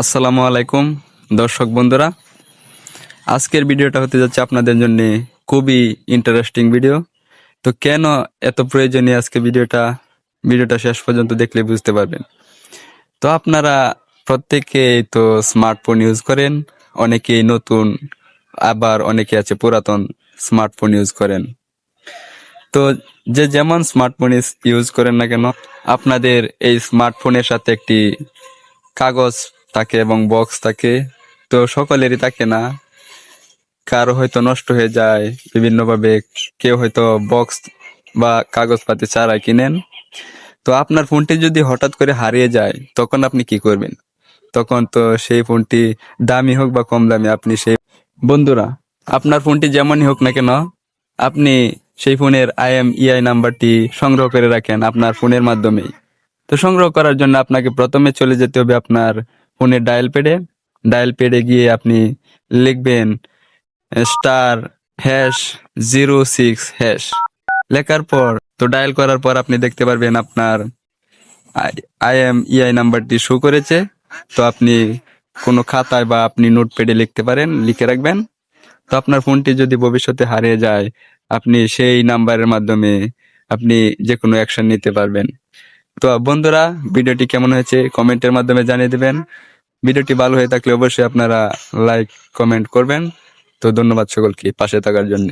আসসালামু আলাইকুম, দর্শক বন্ধুরা। আজকের ভিডিওটা হতে যাচ্ছে আপনাদের জন্য খুবই ইন্টারেস্টিং ভিডিও তো কেন এত প্রয়োজনীয় আজকে ভিডিওটা? ভিডিওটা শেষ পর্যন্ত দেখলে বুঝতে পারবেন। তো আপনারা প্রত্যেকেই তো স্মার্টফোন ইউজ করেন, অনেকেই নতুন, আবার অনেকে আছে পুরাতন স্মার্টফোন ইউজ করেন। তো যে যেমন স্মার্টফোন ইউজ করেন না কেন, আপনাদের এই স্মার্টফোনের সাথে একটি কাগজ থাকে এবং বক্স থাকে। তো সকলেরই থাকে না। কারও হয়তো নষ্ট হয়ে যায়। বিভিন্নভাবে কেউ হয়তো বক্স বা কাগজপাতি ছাড়া কিনেন। তো আপনার ফোনটি যদি হঠাৎ করে হারিয়ে যায়, তখন আপনি কি করবেন? তখন তো সেই ফোনটি দামি হোক বা কম দামি, আপনি সেই বন্ধুরা, আপনার ফোনটি যেমনই হোক না কেন, আপনি সেই ফোনের আইএম ইআই নাম্বারটি সংগ্রহ করে রাখেন আপনার ফোনের মাধ্যমেই। তো সংগ্রহ করার জন্য আপনাকে প্রথমে চলে যেতে হবে আপনার ফোনের ডায়াল পেডে ডায়াল পেডে গিয়ে আপনি লিখবেন star hash zero six hash লেখার পর, তো ডায়াল করার পর আপনি দেখতে পারবেন আপনার আই এম ইআই নাম্বারটি শো করেছে। তো আপনি কোনো খাতায় বা আপনি নোটপ্যাডে লিখতে পারেন, লিখে রাখবেন। তো আপনার ফোনটি যদি ভবিষ্যতে হারিয়ে যায়, আপনি সেই নাম্বারের মাধ্যমে আপনি যে কোনো অ্যাকশন নিতে পারবেন। তো বন্ধুরা, ভিডিওটি কেমন হয়েছে কমেন্টের মাধ্যমে জানিয়ে দিবেন। ভিডিওটি ভালো হয়ে থাকলে অবশ্যই আপনারা লাইক কমেন্ট করবেন। তো ধন্যবাদ সকলকে, পাশে থাকার জন্য।